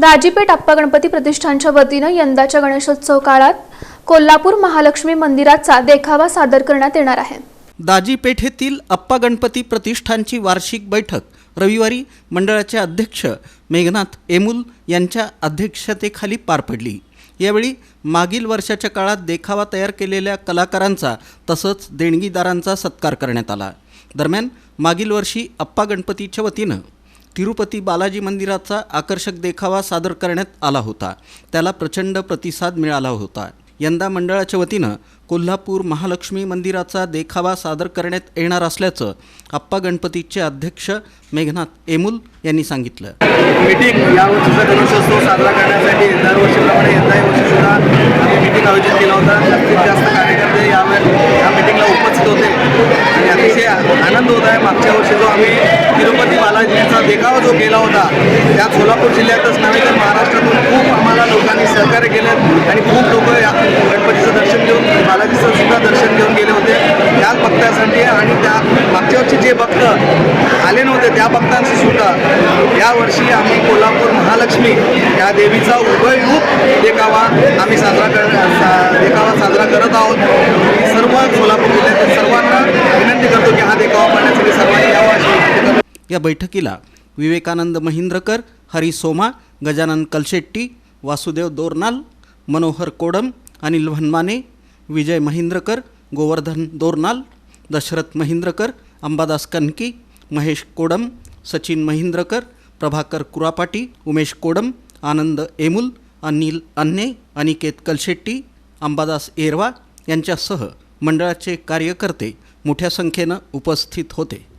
दाजीपेठ आप्पा गणपती प्रतिष्ठानच्या वतीनं यंदाच्या गणेशोत्सव काळात कोल्हापूर महालक्ष्मी मंदिराचा देखावा सादर करण्यात येणार आहे. दाजीपेठेतील अप्पा गणपती प्रतिष्ठानची वार्षिक बैठक रविवारी मंडळाचे अध्यक्ष मेघनाथ एमुल यांच्या अध्यक्षतेखाली पार पडली. यावेळी मागील वर्षाच्या काळात देखावा तयार केलेल्या कलाकारांचा तसंच देणगीदारांचा सत्कार करण्यात आला. दरम्यान मागील वर्षी अप्पा गणपतीच्या वतीनं तिरुपती बालाजी मंदिराचा आकर्षक देखावा सादर करण्यात आला होता. त्याला प्रचंड प्रतिसाद मिळाला होता. यंदा मंडळाच्या वतीनं कोल्हापूर महालक्ष्मी मंदिराचा देखावा सादर करण्यात येणार असल्याचं आप्पा गणपतीचे अध्यक्ष मेघनाथ एमुल यांनी सांगितलं. मीटिंग या वर्षीचा गणेशोत्सव साजरा करण्यासाठी दरवर्षीप्रमाणे यंदाही वर्षी सुद्धा आम्ही मीटिंग आयोजित केला होता. जास्तीत जास्त कार्यकर्ते या मीटिंगला उपस्थित होते. आणि अतिशय आनंद होत आहे. मागच्या वर्षी जो आम्ही तिरुपती बालाजीचा देखावा जो केला होता त्यात सोलापूर जिल्ह्यातच नव्हे तर महाराष्ट्रातून खूप आम्हाला लोकांनी सहकार्य केलं आणि खूप लोक या गणपतीचं दर्शन घेऊन बालाजीचं सुद्धा दर्शन घेऊन गेले होते. त्याच भक्तासाठी आणि त्या मागच्या वर्षी जे भक्त आले नव्हते त्या भक्तांशी सुद्धा यावर्षी आम्ही कोल्हापूर महालक्ष्मी या देवीचा उभयरूप देखावा आम्ही साजरा कर देखावा साजरा करत आहोत. सर्व सोलापूर या बैठकीला विवेकानंद महिंद्रकर हरी सोमा गजानन कलशेट्टी वासुदेव दोरनाल मनोहर कोडम अनिल भन्माने विजय महिंद्रकर गोवर्धन दोरनाल दशरथ महिंद्रकर अंबादास कनकी महेश कोडम सचिन महिंद्रकर प्रभाकर कुरापाटी उमेश कोडम आनंद एमुल अनिल अन्ने अनिकेत कलशेट्टी अंबादास एरवा यांच्यासह मंडळाचे कार्यकर्ते मोठ्या संख्येनं उपस्थित होते.